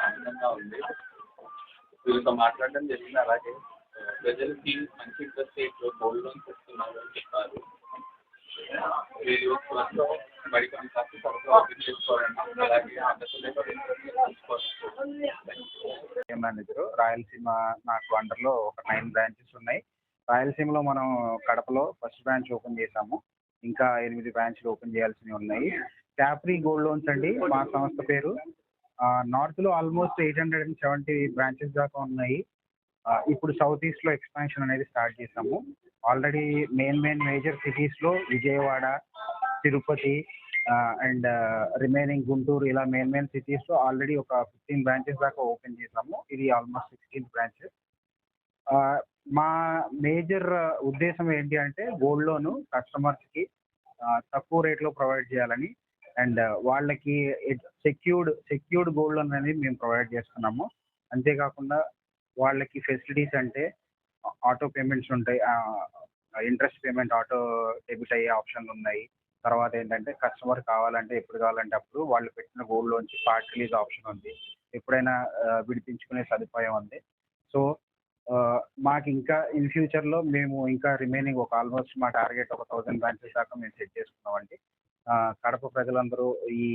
ఆనందంగా ఉంది వీళ్ళతో మాట్లాడడం జరిగింది అలాగే ఆ, ప్రజలకి మంచి ఇంట్రెస్ట్ రేట్లో గోల్డ్ లోన్స్ ఇస్తున్నారు అని చెప్పారు మరి కొన్ని అలాగే ఆంధ్రప్రదేశ్ మేనేజర్ రాయలసీమ నాకు అండర్లో ఒక నైన్ బ్రాంచెస్ ఉన్నాయి. రాయలసీమలో మనం కడపలో ఫస్ట్ బ్రాంచ్ ఓపెన్ చేశాము. ఇంకా ఎనిమిది బ్రాంచ్లు ఓపెన్ చేయాల్సినవి ఉన్నాయి. క్యాప్రీ గోల్డ్ లోన్స్ అండి మా సంస్థ పేరు. నార్త్లో almost eight hundred and seventy branches దాకా ఉన్నాయి. ఇప్పుడు సౌత్ ఈస్ట్లో ఎక్స్పాన్షన్ అనేది స్టార్ట్ చేసాము ఆల్రెడీ మెయిన్ మెయిన్ మేజర్ సిటీస్లో విజయవాడ తిరుపతి అండ్ రిమైనింగ్ గుంటూరు ఇలా మెయిన్ మెయిన్ సిటీస్లో ఆల్రెడీ ఒక ఫిఫ్టీన్ బ్రాంచెస్ దాకా ఓపెన్ చేసాము ఇది ఆల్మోస్ట్ సిక్స్టీన్ బ్రాంచెస్ మా మేజర్ ఉద్దేశం ఏంటి అంటే గోల్డ్ లోను కస్టమర్స్కి తక్కువ రేట్లో ప్రొవైడ్ చేయాలని అండ్ వాళ్ళకి సెక్యూర్డ్ సెక్యూర్డ్ గోల్డ్ లోన్ అనేది మేము ప్రొవైడ్ చేస్తున్నాము. అంతేకాకుండా వాళ్ళకి ఫెసిలిటీస్ అంటే ఆటో పేమెంట్స్ ఉంటాయి. ఇంట్రెస్ట్ పేమెంట్ ఆటో డెబిట్ అయ్యే ఆప్షన్లు ఉన్నాయి. తర్వాత ఏంటంటే కస్టమర్ కావాలంటే ఎప్పుడు కావాలంటే అప్పుడు వాళ్ళు పెట్టిన గోల్డ్ లోంచి పార్ట్ రిలీజ్ ఆప్షన్ ఉంది. ఎప్పుడైనా విడిపించుకునే సదుపాయం ఉంది. సో మాకు ఇంకా ఇన్ ఫ్యూచర్లో మేము ఇంకా రిమైనింగ్ ఒక ఆల్మోస్ట్ మా టార్గెట్ ఒక థౌజండ్ బ్రాంచెస్ దాకా మేము సెట్ చేసుకున్నామండి. కడప ప్రజలందరూ ఈ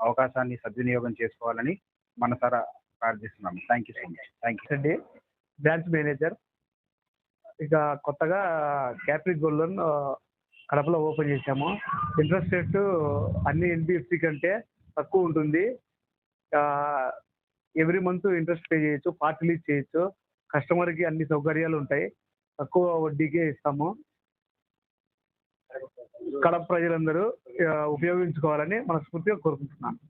అవకాశాన్ని సద్వినియోగం చేసుకోవాలని మన తర ప్రార్థిస్తున్నాము thank you so much thank you అండి బ్రాంచ్ మేనేజర్ ఇక కొత్తగా క్యాపిటల్ గోల్డ్ లోన్ కడపలో ఓపెన్ చేశాము. ఇంట్రెస్ట్ రేట్ అన్ని ఎన్బిఎఫ్సి కంటే తక్కువ ఉంటుంది. ఎవ్రీ మంత్ ఇంట్రెస్ట్ పే చేయొచ్చు పార్ట్ రిలీజ్ చేయొచ్చు. కస్టమర్కి అన్ని సౌకర్యాలు ఉంటాయి. తక్కువ వడ్డీకే ఇస్తాము. కడప ప్రజలందరూ ఉపయోగించుకోవాలని మనస్ఫూర్తిగా కోరుకుంటున్నాను.